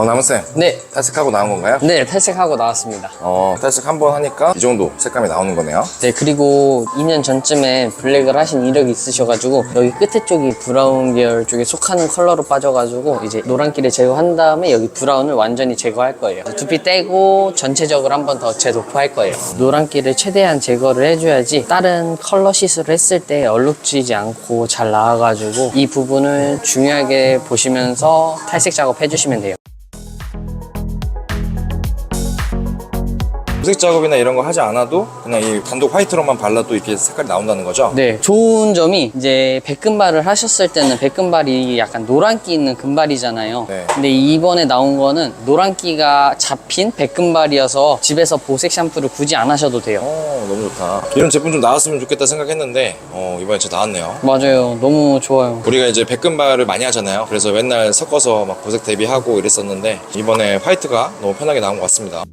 어, 남은쌤 네, 탈색하고 나온 건가요? 네 탈색하고 나왔습니다. 어 탈색 한 번 하니까 이 정도 색감이 나오는 거네요 네, 그리고 2년 전쯤에 블랙을 하신 이력이 있으셔가지고 여기 끝에 쪽이 브라운 계열 쪽에 속하는 컬러로 빠져가지고 이제 노란기를 제거한 다음에 여기 브라운을 완전히 제거할 거예요. 두피 떼고 전체적으로 한 번 더 재도포할 거예요. 노란기를 최대한 제거를 해줘야지 다른 컬러 시술을 했을 때 얼룩지지 않고 잘 나와가지고 이 부분을 중요하게 보시면서 탈색 작업 해주시면 돼요. 도색 작업이나 이런 거 하지 않아도 그냥 이 단독 화이트로만 발라도 이렇게 색깔이 나온다는 거죠? 네, 좋은 점이 이제 백금발을 하셨을 때는 백금발이 약간 노란기 있는 금발이잖아요. 네. 근데 이번에 나온 거는 노란기가 잡힌 백금발이어서 집에서 보색 샴푸를 굳이 안 하셔도 돼요. 어 너무 좋다 이런 제품 좀 나왔으면 좋겠다 생각했는데 어 이번에 진짜 나왔네요 맞아요. 너무 좋아요. 우리가 이제 백금발을 많이 하잖아요 그래서 맨날 섞어서 막 보색 대비하고 이랬었는데 이번에 화이트가 너무 편하게 나온 것 같습니다